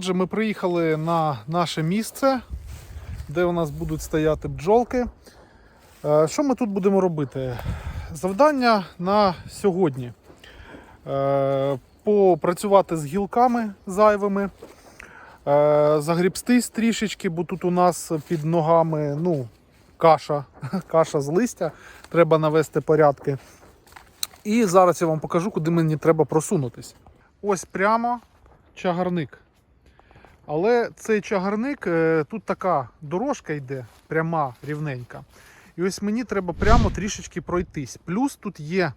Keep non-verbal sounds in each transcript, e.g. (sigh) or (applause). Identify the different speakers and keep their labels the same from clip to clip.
Speaker 1: Отже, ми приїхали на наше місце, де у нас будуть стояти бджолки. Е, Що ми тут будемо робити? Завдання на сьогодні. Е, Попрацювати з гілками зайвими, е, загрібстись трішечки, бо тут у нас під ногами ну, каша, (laughs) каша з листя, треба навести порядки. І зараз я вам покажу, куди мені треба просунутись. Ось прямо чагарник. Але цей чагарник, е, тут така дорожка йде, пряма, рівненька. І ось мені треба прямо трішечки пройтись. Плюс тут є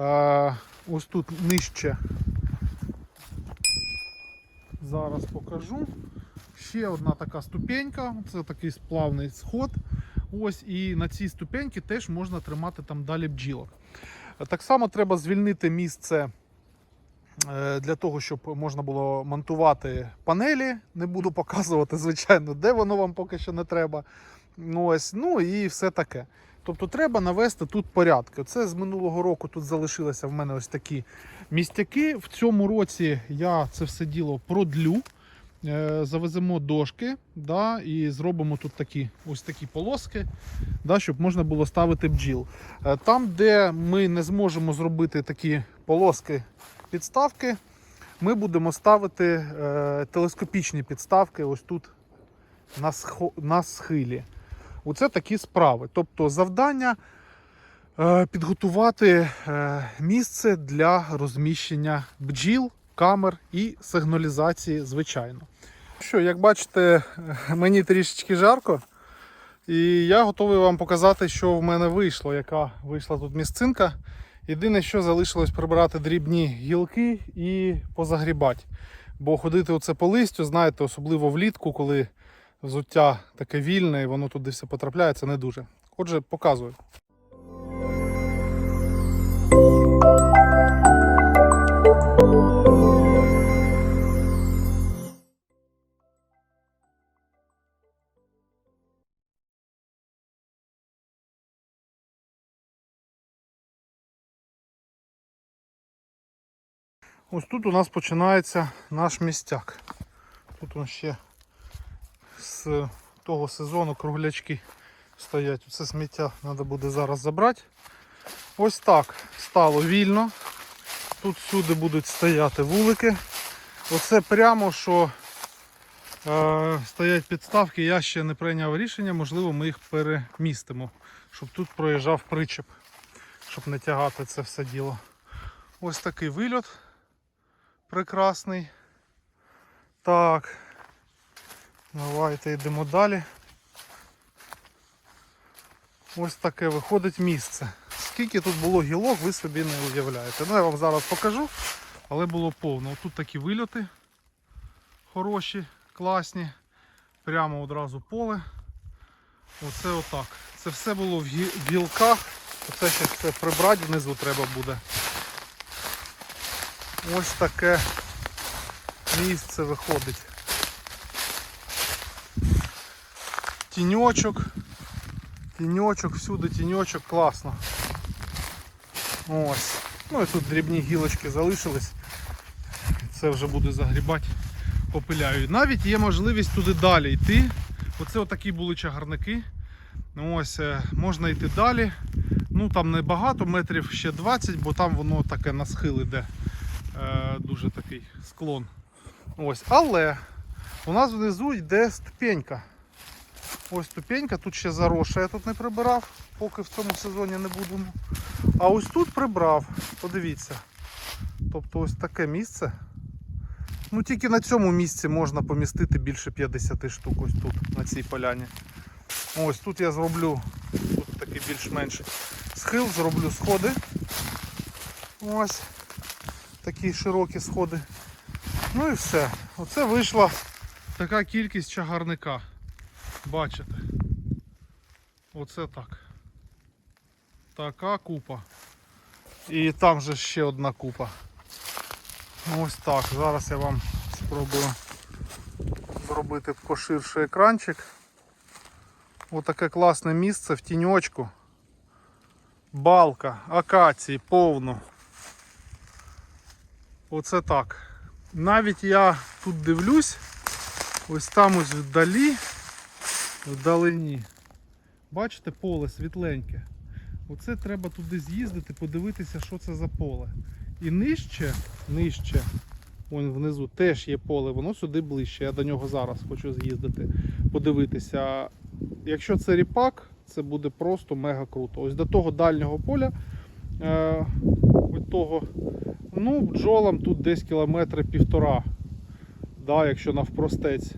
Speaker 1: е, ось тут нижче. Зараз покажу. Ще одна така ступенька. Це такий сплавний сход. Ось, і на цій ступеньці теж можна тримати там далі бджілок. Так само треба звільнити місце для того, щоб можна було монтувати панелі. Не буду показувати, звичайно, де воно вам поки що не треба. Ну, ось, ну і все таке. Тобто треба навести тут порядки. Це з минулого року тут залишилися в мене ось такі містяки. В цьому році я це все діло продлю. Е, Завеземо дошки да, і зробимо тут такі ось такі полоски, да, щоб можна було ставити бджіл. Е, Там, де ми не зможемо зробити такі полоски підставки, ми будемо ставити е, телескопічні підставки ось тут на, схилі. Оце такі справи. Тобто завдання е, підготувати е, місце для розміщення бджіл, камер і сигналізації, звичайно. Що, як бачите, мені трішечки жарко. І я готовий вам показати, що в мене вийшло, яка вийшла тут місцинка. Єдине, що залишилось прибирати дрібні гілки і позагрібати. Бо ходити оце по листю, знаєте, особливо влітку, коли взуття таке вільне і воно туди все потрапляє, це не дуже. Отже, показую. Ось тут у нас починається наш містяк. Тут он ще з того сезону круглячки стоять. Це сміття треба буде зараз забрати. Ось так стало вільно. Тут всюди будуть стояти вулики. Оце прямо, що е, стоять підставки, я ще не прийняв рішення, можливо, ми їх перемістимо, щоб тут проїжджав причеп, щоб не тягати це все діло. Ось такий вильот прекрасний. Так. Давайте йдемо далі. Ось таке виходить місце. Скільки тут було гілок, ви собі не уявляєте. Ну я вам зараз покажу, але було повно. Тут такі вильоти хороші, класні. Прямо одразу поле. Оце отак. Це все було в гі- в гілках. Оце ще все прибрати внизу треба буде. Ось таке місце виходить. Тіньочок. Тіньочок, всюди тіньочок, класно. Ось. Ну і тут дрібні гілочки залишились. Це вже буду загрібати, попиляю. Навіть є можливість туди далі йти. Оце отакі були чагарники. Ну, Ось, е, можна йти далі. Ну там не багато, метрів ще 20, бо там воно таке на схил іде. Е, дуже такий склон. Ось. Але у нас внизу йде ступенька. Ось ступенька, тут ще заросша, я тут не прибирав, поки в цьому сезоні не будемо. А ось тут прибрав, подивіться. Тобто ось таке місце. Ну тільки на цьому місці можна помістити більше 50 штук ось тут, на цій поляні. Ось тут я зроблю тут такий більш-менш схил, зроблю сходи. Ось такі широкі сходи. Ну і все. Оце вийшла така кількість чагарника. Бачите? Оце так. Така купа. І там же ще одна купа. Ось так. Зараз я вам спробую зробити поширший екранчик. Отаке класне місце в тіньочку. Балка, акації, повно. Оце так. навіть я тут дивлюсь, ось там ось вдалі, вдалині. Бачите, поле світленьке. Оце треба туди з'їздити, подивитися, що це за поле. І нижче, нижче, вон внизу теж є поле, воно сюди ближче. Я до нього зараз хочу з'їздити, подивитися. Якщо це ріпак, це буде просто мега круто. Ось до того дальнього поля, е, від того, ну, бджолам тут десь кілометри півтора, да, якщо навпростець.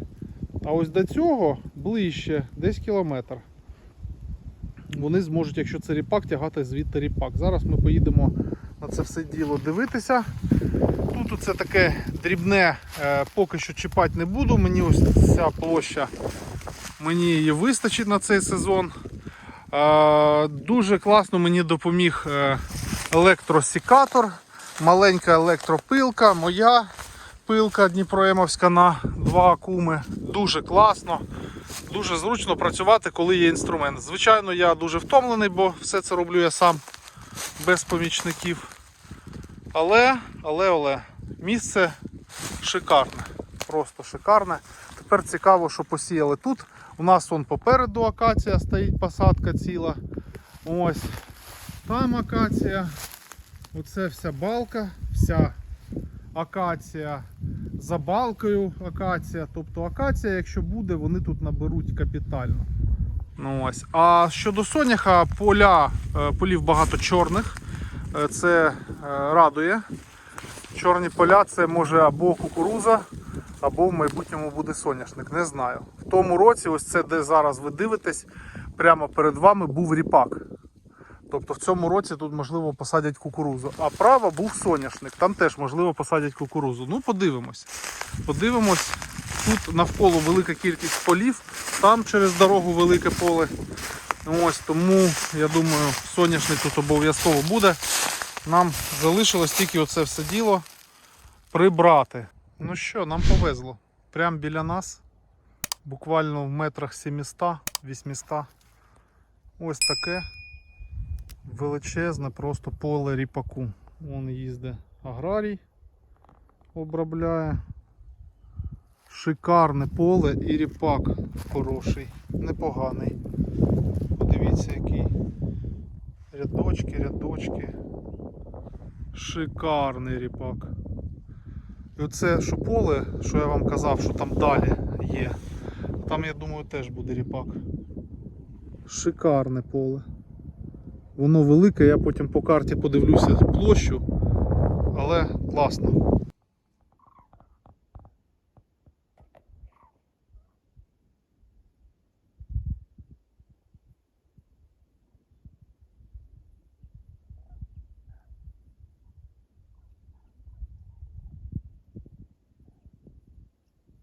Speaker 1: А ось до цього ближче, десь кілометр. Вони зможуть, якщо це ріпак, тягати звідти ріпак. Зараз ми поїдемо на це все діло дивитися. Тут це таке дрібне, е, поки що чіпати не буду. Мені ось ця площа, мені її вистачить на цей сезон. Е, Дуже класно мені допоміг е, електросікатор, маленька електропилка, моя пилка Дніпроємовська на два куми. Дуже класно, дуже зручно працювати, коли є інструмент. Звичайно, я дуже втомлений, бо все це роблю я сам без помічників. Але, але, але, місце шикарне. Просто шикарне. Тепер цікаво, що посіяли тут. У нас вон попереду акація стоїть, посадка ціла. Ось. Там акація. Оце вся балка, вся акація за балкою акація. Тобто акація, якщо буде, вони тут наберуть капітально. Ну ось. А щодо соняха, поля, е, полів багато чорних. Е, Це е, радує. Чорні поля це може або кукуруза, або в майбутньому буде соняшник. Не знаю. В тому році, ось це де зараз ви дивитесь, прямо перед вами був ріпак. Тобто в цьому році тут можливо посадять кукурузу. А право був соняшник, там теж можливо посадять кукурузу. Ну, подивимось. Подивимось. Тут навколо велика кількість полів, там через дорогу велике поле. Ось тому я думаю, соняшник тут обов'язково буде. Нам залишилось тільки оце все діло прибрати. Ну що, нам повезло. Прямо біля нас, буквально в метрах 700-800. Ось таке величезне просто поле ріпаку. Вон їздить аграрій, обробляє. Шикарне поле і ріпак хороший, непоганий. Подивіться, який. Рядочки, рядочки. Шикарний ріпак. І оце що поле, що я вам казав, що там далі є. Там, я думаю, теж буде ріпак. Шикарне поле. Воно велике, я потім по карті подивлюся площу, але класно.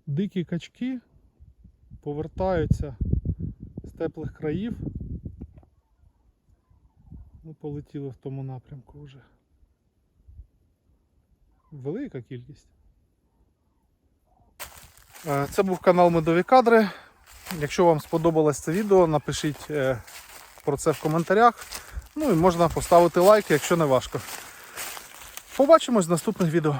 Speaker 1: Дикі качки повертаються з теплих країв. Ну, полетіли в тому напрямку вже. Велика кількість. Е, Це був канал Медові Кадри. Якщо вам сподобалось це відео, напишіть е, про це в коментарях. Ну і можна поставити лайк, якщо не важко. Побачимось в наступних відео.